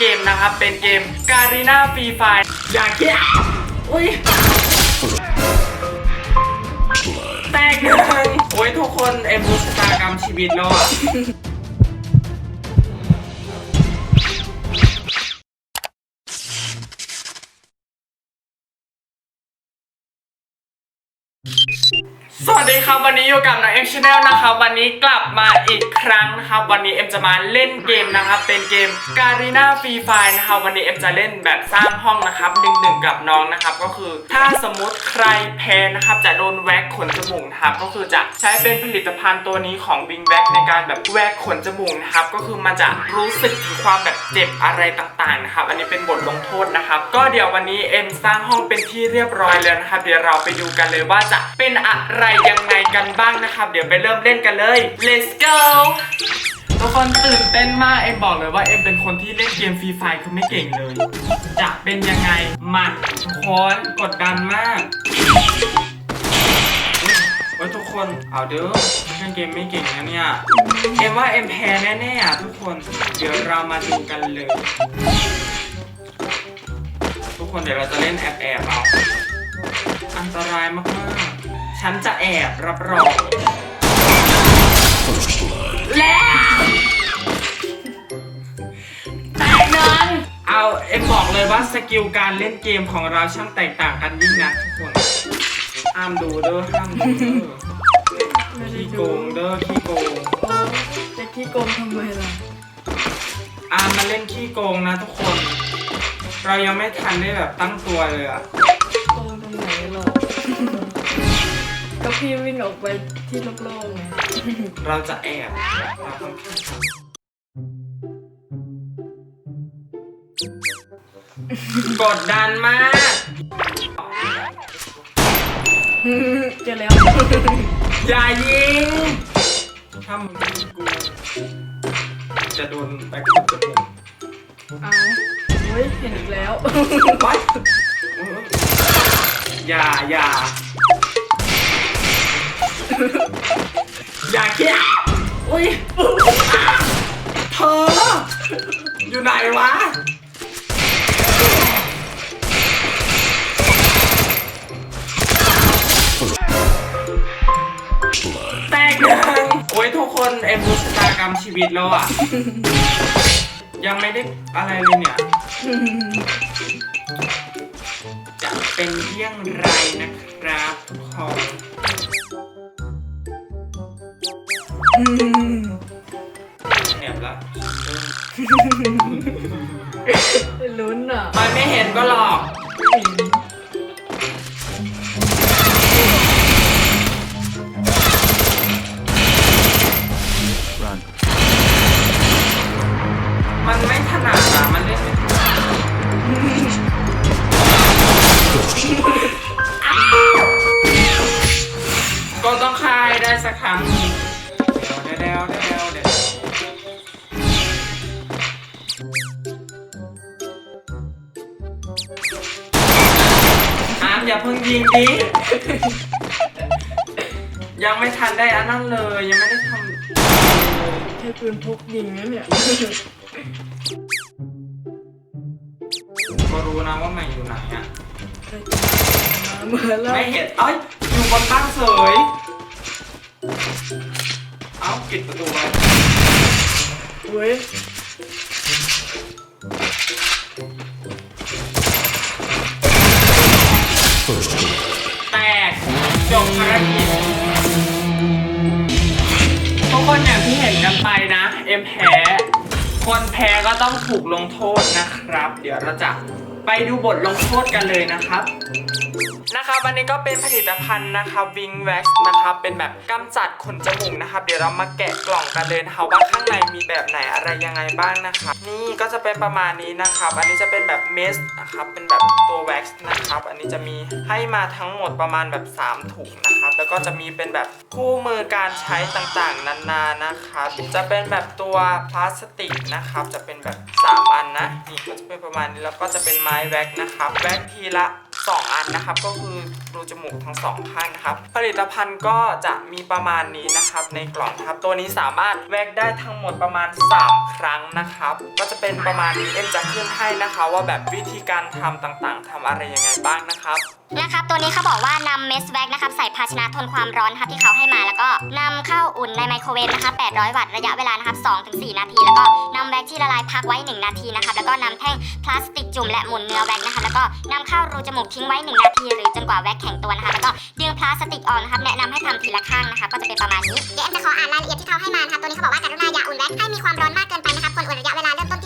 เกมนะครับ เป็นเกมการีนาฟรีไฟอยากเกี้ยอุ้ยแตกหนึ่งโอ้ยทุกคนเอ็มรู้ชะตากรรมชีวิตแล้วอะ สวัสดีครับวันนี้อยู่กับน้องเอ็มชาแนลนะครับวันนี้กลับมาอีกครั้งนะครับวันนี้เอ็มจะมาเล่นเกมนะครับเป็นเกมการีนาฟรีไฟนะครับวันนี้เอ็มจะเล่นแบบสร้างห้องนะครับหนึ่งหนึ่งกับน้องนะครับก็คือถ้าสมมติใครแพ้นะครับจะโดนแว็กขนจมูกนะครับก็คือจะใช้เป็นผลิตภัณฑ์ตัวนี้ของบิงแว็กในการแบบแวกขนจมูกนะครับก็คือมันจะรู้สึกถึงความแบบเจ็บอะไรต่างๆนะครับอันนี้เป็นบทลงโทษนะครับก็เดี๋ยววันนี้เอ็มสร้างห้องเป็นที่เรียบร้อยแล้วนะครับเดี๋ยวเราไปดูกันเลยว่าจะเป็นอะไรยังไงกันบ้างนะครับ เดี๋ยวไปเริ่มเล่นกันเลย let's go ทุกคนตื่นเต้นมาก เอ็มบอกเลยว่าเอ็มเป็นคนที่เล่นเกมฟรีไฟคือไม่เก่งเลย จะเป็นยังไงมาทุกคนกดดันมากอุ๊ยโอ้ยทุกคนเอาเด้อเล่นเกมไม่เก่งนะเนี่ย เอ็มว่าเอ็มแพ้แน่ๆอะทุกคน เดี๋ยวเรามาดูกันเลย ทุกคนเดี๋ยวเราจะเล่นแอบแอบๆเอา อันตรายมากๆ ฉันจะแอบรับรอง แล้วแตกหนึ่งเอาเอ็มบอกเลยว่าสกิลการเล่นเกมของเราช่างแตกต่างกันยิ่งนักทุกคนห้ามดูเด้อห้ามดูเด้อขี้โกงเด้อขี้โกงจะขี้โกงทำไมล่ะอามมาเล่นขี้โกงนะทุกคน เรายังไม่ทันได้แบบตั้งตัวเลยอะ ก็พี่วิ่งออกไปที่โล่งๆไงเราจะแอบเราค่อนข้างทำกดดันมาก เจอแล้ว อย่ายิง ถ้ามึงไม่ยิงกู จะโดนแบคขุดจมูกเอาเฮ้ยเห็นอีกแล้ววัดอย่าอย่า อย่าเกี้ยอุ้ยเธออยู่ไหนวะ แตกหนึ่งโอ้ยทุกคนเอ็มรู้ชะตากรรมชีวิตแล้วอะ ยังไม่ได้อะไรเลยเนี่ย จะเป็นเยี่ยงไรนะครับทุกคน แอบละเริ่มลุ้นอะมันไม่เห็นก็หลอกมันไม่ถนัดอะมันเล่นไม่ถนัดก็ต้องคายได้สักครั้ง อามอย่าเพิ่งยิงดิยังไม่ทันได้อันนั้นเลย ยังไม่ได้ทำใช้ปืนพกยิงนะเนี่ยก็รู้นะว่าใหม่อยู่ไหนอะมาเมื่อแล้วไม่เห็นเอ้ยอยู่บนบ้านเสยเอ้าปิดประตูไว้เว้ย แตกจบภารกิจทุกคนอย่างที่เห็นกันไปนะ เอ็มแพ้คนแพ้ก็ต้องถูกลงโทษนะครับ เดี๋ยวเราจะไปดูบทลงโทษกันเลยนะครับนะครับอันนี้ก็เป็นผลิตภัณฑ์นะครับวิงแว็กซ์นะครับเป็นแบบกำจัดขนจมูกนะครับเดี๋ยวเรามาแกะกล่องกันเลยนะคะว่าข้างในมีแบบไหนอะไรยังไงบ้างนะครับนี่ก็จะเป็นประมาณนี้นะครับอันนี้จะเป็นแบบเมสนะครับเป็นแบบ แว็กซ์นะครับ อันนี้จะมีให้มาทั้งหมดประมาณแบบ 3 ถุงนะครับ แล้วก็จะมีเป็นแบบคู่มือการใช้ต่างๆ นานานะครับ จะเป็นแบบตัวพลาสติกนะครับ จะเป็นแบบ 3 อันนะ นี่ก็จะเป็นประมาณนี้ แล้วก็จะเป็นไม้แว็กซ์นะครับ แว็กซ์ทีละ 2 อันนะครับ ก็คือรูจมูกทั้งสองข้างนะครับ ผลิตภัณฑ์ก็จะมีประมาณนี้นะครับ ในกล่องครับ ตัวนี้สามารถแวกได้ทั้งหมดประมาณ 3 ครั้งนะครับ ก็จะเป็นประมาณนี้เอ็มจะขึ้นให้นะคะ ว่าแบบวิธีการทำต่างๆทำอะไรยังไงบ้างนะครับ นะครับตัวนี้เขาบอกว่านำเมสแว็กนะครับใส่ภาชนะทนความร้อนครับที่เขาให้มาแล้วก็นำเข้าอุ่นในไมโครเวฟนะครับ800 วัตต์ระยะเวลานะครับ2-4 นาที แล้วก็นำแว็กที่ละลายพักไว้ 1 นาทีนะครับแล้วก็นำแท่งพลาสติกจุ่มและหมุนเนื้อแว็กนะครับแล้วก็นำเข้ารูจมูกทิ้งไว้ 1 นาที หรือจนกว่าแว็กแข็งตัวนะครับแล้วก็ดึงพลาสติกออกนะครับแนะนำให้ทำทีละข้างนะครับก็จะเป็นประมาณนี้เดี๋ยวเอ็มจะขออ่านรายละเอียดที่เขาให้มานะครับตัวนี้เขาบอกว่าการุณาอย่าอุ่นแว็กให้มีความร้อนมากเกินไปนะครับควรอุ่นระยะเวลาเริ่มต้น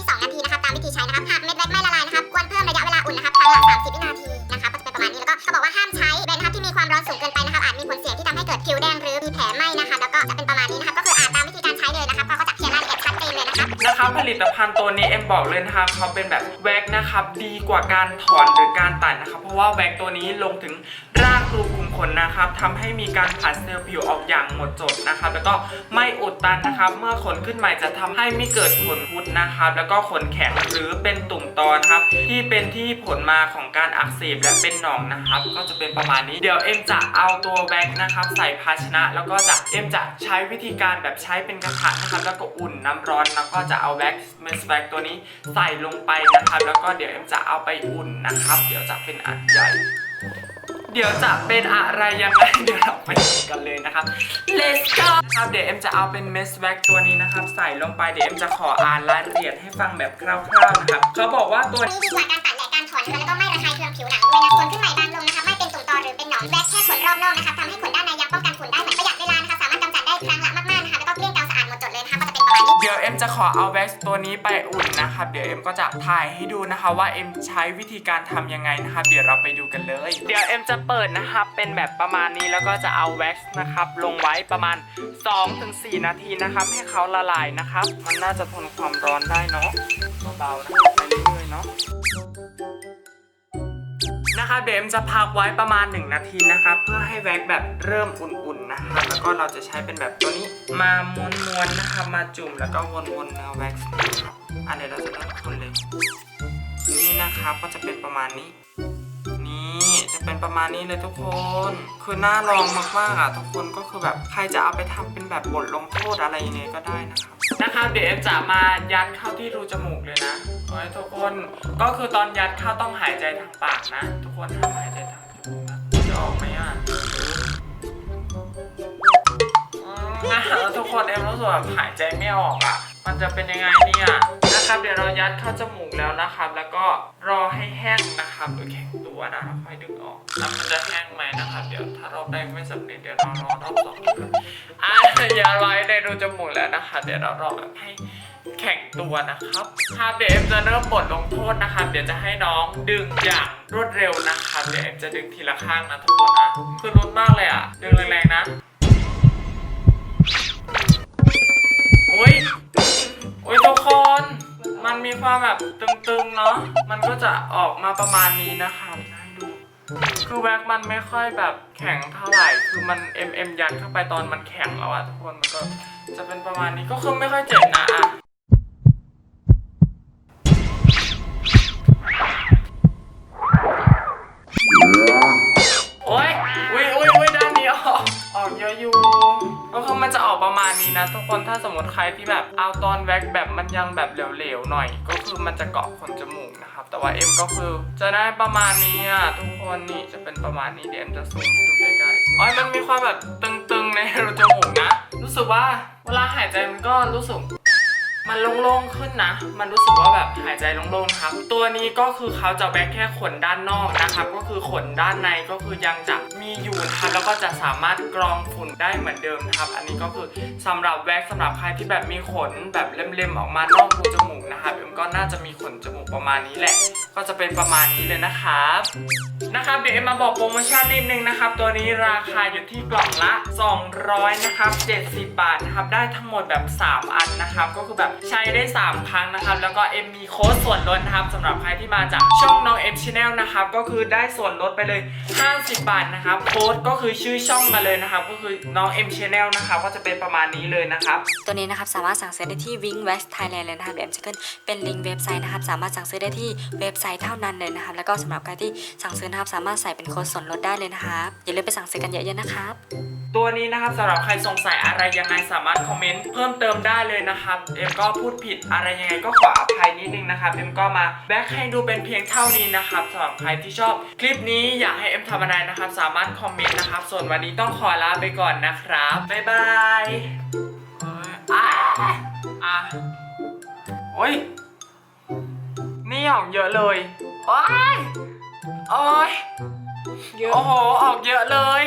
ผลิตภัณฑ์ตัวนี้เอ็มบอกเลยนะคะเขาเป็นแบบแว็กนะครับดีกว่าการถอนหรือการตัดนะครับเพราะว่าแว็กตัวนี้ลงถึง รากรูขุมขนนะครับทำให้มีการผลัดเซลล์ผิวออกอย่างหมดจดนะครับ แล้วก็ไม่อุดตันนะครับ เมื่อขนขึ้นใหม่จะทำให้ไม่เกิดขนพุดนะครับ แล้วก็ขนแข็งหรือเป็นตุ่มตอนครับ ที่เป็นที่ผลมาของการอักเสบและเป็นหนองนะครับ ก็จะเป็นประมาณนี้ เดี๋ยวเอ็มจะเอาตัวแว็กนะครับ ใส่ภาชนะ แล้วก็จะเอ็มจะใช้วิธีการแบบใช้เป็นกระถางนะครับ แล้วก็อุ่นน้ำร้อนแล้วก็จะเอาแว็กเมสแว็กตัวนี้ใส่ลงไปนะครับ แล้วก็เดี๋ยวเอ็มจะเอาไปอุ่นนะครับ เดี๋ยวจะเป็นอันใหญ่ เดี๋ยวจะเป็นอะไรยังไงเดี๋ยวเราไปดูกันเลยนะครับ let's go ครับเดี๋ยวเอ็มจะเอาเป็นเมสแว็กตัวนี้นะครับ ใส่ลงไปเดี๋ยวเอ็มจะขออ่านรายละเอียดให้ฟังแบบคร่าวๆนะครับเขาบอกว่าตัวนี้ดีกว่าการตัดและการถอนนะคะแล้วก็ไม่ระคายเคืองผิวหนังด้วยนะคนขึ้นใหม่บางลงนะคะไม่เป็นตุ่มตอหรือเป็นหนองแวกแค่ขนรอบนอกนะคะ ดี๋ยวเอ็มจะขอเอาแว็กซ์ตัวนี้ไปอุ่นนะครับเดี๋ยวเอ็มก็จะถ่ายให้ดูนะคะว่าเอ็มใช้วิธีการทำยังไงนะครับเดี๋ยวเราไปดูกันเลย เดี๋ยวเอ็มจะเปิดนะครับเป็นแบบประมาณนี้แล้วก็จะเอาแว็กซ์นะครับลงไว้ประมาณ 2-4 นาทีนะครับให้เขาละลายนะครับ มันน่าจะทนความร้อนได้เนาะเบาๆนะไปเรื่อยๆเนาะ นะครับเดี๋ยวเอ็มจะพักไว้ประมาณ 1 นาทีนะครับเพื่อให้แว็กแบบเริ่มอุ่นๆนะครับแล้วก็เราจะใช้เป็นแบบตัวนี้มาม้วนๆนะครับมาจุ่มแล้วก็วนๆเนื้อแว็กซ์นะครับอันเดี๋ยวเราจะเริ่มคนเลยนี่นะครับก็จะเป็นประมาณนี้ นี่จะเป็นประมาณนี้เลยทุกคน คือน่าลองมากๆอะทุกคนก็คือแบบใครจะเอาไปทำเป็นแบบบทลงโทษอะไรยังไงก็ได้นะครับ นะครับเดี๋ยวเอ็มจะมายัดเข้าที่รูจมูกเลยนะขอให้ทุกคนก็คือตอนยัดเข้าต้องหายใจทางปากนะ ทุกคนห้ามหายใจทางจมูกนะจะออกไหมอะอืมนะแล้วทุกคนเอ็มรู้สึกแบบหายใจไม่ออกอะ มันจะเป็นยังไงเนี่ยนะครับเดี๋ยวเรายัดเข้าจมูกแล้วนะครับ แล้วก็รอให้แห้งนะครับหรือแข็ งตัวนะแล้วค่อยดึงออกแล้วมันจะแห้งไหมนะครับเดี๋ยวถ้ารอบแรกไม่สำเร็จเดี๋ยวเรารอรอบสองนะครับอะอย่าไว้ในรูจมูกแล้วนะคะ เดี๋ยวเรารอแบบให้แข็งตัวนะครับครับเดี๋ยวเอ็มจะเริ่มบทลงโทษนะครับเดี๋ยวจะให้น้องดึงอย่างรวดเร็วนะครับเดี๋ยวเอ็มจะดึงทีละข้างนะทุกคนนะคือรุนมากเลยอะ ดึงแรงๆนะโอ้ยโอ้ยทุกคน มันมีความแบบตึงๆเนาะ มันก็จะออกมาประมาณนี้นะคะ คือแว็กมันไม่ค่อยแบบแข็งเท่าไหร่ คือมันเอ็มเอ็มยัดเข้าไปตอนมันแข็งแล้วอะทุกคน มันก็จะเป็นประมาณนี้ ก็คือไม่ค่อยเจ็บนะอะ มันจะออกประมาณนี้นะ ทุกคนถ้าสมมติใครที่แบบเอาตอนแว็กแบบมันยังแบบเหลวๆหน่อย ก็คือมันจะเกาะขนจมูกนะครับ แต่ว่าเอ็มก็คือจะได้ประมาณนี้อะทุกคนนี่จะเป็นประมาณนี้เดี๋ยวเอ็มจะซูมให้ดูใกล้ๆอ๋อมันมีความแบบตึงๆในรูจมูกนะ รู้สึกว่าเวลาหายใจมันก็รู้สึก มันโล่งๆขึ้นนะ มันรู้สึกว่าแบบหายใจโล่งๆครับ ตัวนี้ก็คือเขาจะแว็กแค่ขนด้านนอกนะครับ ก็คือขนด้านในก็คือยังจะมีอยู่นะครับแล้วก็จะสามารถกรองฝุ่นได้เหมือนเดิมนะครับ อันนี้ก็คือสำหรับแว็กสำหรับใครที่แบบมีขนแบบเล็มๆออกมานอกรูจมูกนะครับเอ็มก็น่าจะมีขนจมูกประมาณนี้แหละ ก็จะเป็นประมาณนี้เลยนะครับ นะครับเดี๋ยวเอ็มมาบอกโปรโมชั่นนิดนึงนะครับ ตัวนี้ราคาอยู่ที่กล่องละ 200นะครับ70 บาทนะครับได้ทั้งหมดแบบ 3 อันนะครับ ก็คือแบบใช้ได้ 3 ครั้งนะครับ แล้วก็เอ็มมีโค้ดส่วนลดนะครับสำหรับใครที่มาจากช่องน้องเอ็มชแนลนะครับก็คือได้ส่วนลดไปเลย 50 บาทนะครับโค้ดก็คือชื่อช่องมาเลยนะครับ ก็คือน้องเอ็มชแนลนะครับก็จะเป็นประมาณนี้เลยนะครับ ตัวนี้นะครับสามารถสั่งซื้อได้ที่ Wing Wax Thailand เลยนะครับเดี๋ยวเอ็มจะขึ้นเป็นลิงก์เว็บไซต์นะครับสามารถสั่งซื้อได้ที่เว็บไซต์เท่านั้นเลยนะครับแล้วก็สำหรับใครที่สั่งซื้อนะครับนะครับสามารถใส่เป็นโค้ดส่วนลดได้เลยนะครับอย่าลืมไปสั่งซื้อกันเยอะๆนะครับ ตัวนี้นะครับสำหรับใครสงสัยอะไรยังไงสามารถคอมเมนต์เพิ่มเติมได้เลยนะครับ เอ็มก็พูดผิดอะไรยังไงก็ขออภัยนิดนึงนะครับ เอ็มก็มาแบ็คให้ดูเป็นเพียงเท่านี้นะครับสำหรับใครที่ชอบคลิปนี้อยากให้เอ็มทำอะไรนะครับ สามารถคอมเมนต์นะครับ ส่วนวันนี้ต้องขอลาไปก่อนนะครับบ๊ายบายอ้ยอะอะโอ้ยนี่ออกเยอะเลยโอ้ย โอ้ยเยอะ โอ้โห ออกเยอะเลย